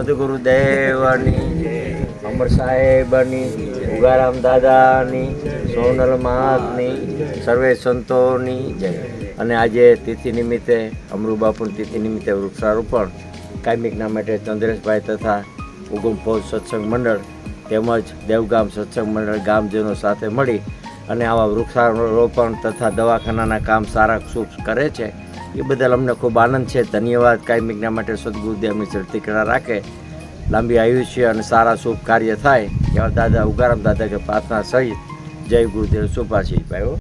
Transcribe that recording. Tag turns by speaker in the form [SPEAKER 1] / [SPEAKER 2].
[SPEAKER 1] સદગુરુદેવની અમર સાહેબની ઉગારામ દાદાની સોનલ માતની સર્વે સંતોની જય. અને આજે તિથિ નિમિત્તે અમૃબાપુર તિથિ નિમિત્તે વૃક્ષારોપણ કાયમિકના માટે ચંદ્રેશભાઈ તથા ઉગમ ફૌજ સત્સંગ મંડળ તેમજ દેવગામ સત્સંગ મંડળ ગામજનો સાથે મળી અને આવા વૃક્ષારોપણ તથા દવાખાનાના કામ સારા શુભ કરે છે. એ બદલ અમને ખૂબ આનંદ છે. ધન્યવાદ. કાયમિકના માટે સદગુરુદેવની ચડતી રાખે. લાંબી આયુષ્ય અને સારા શુભ કાર્ય થાય. એવા દાદા, ઉગારામ દાદા કે પ્રાર્થના સહિત. જય ગુરુદેવ. સુભાષી ભાઈઓ.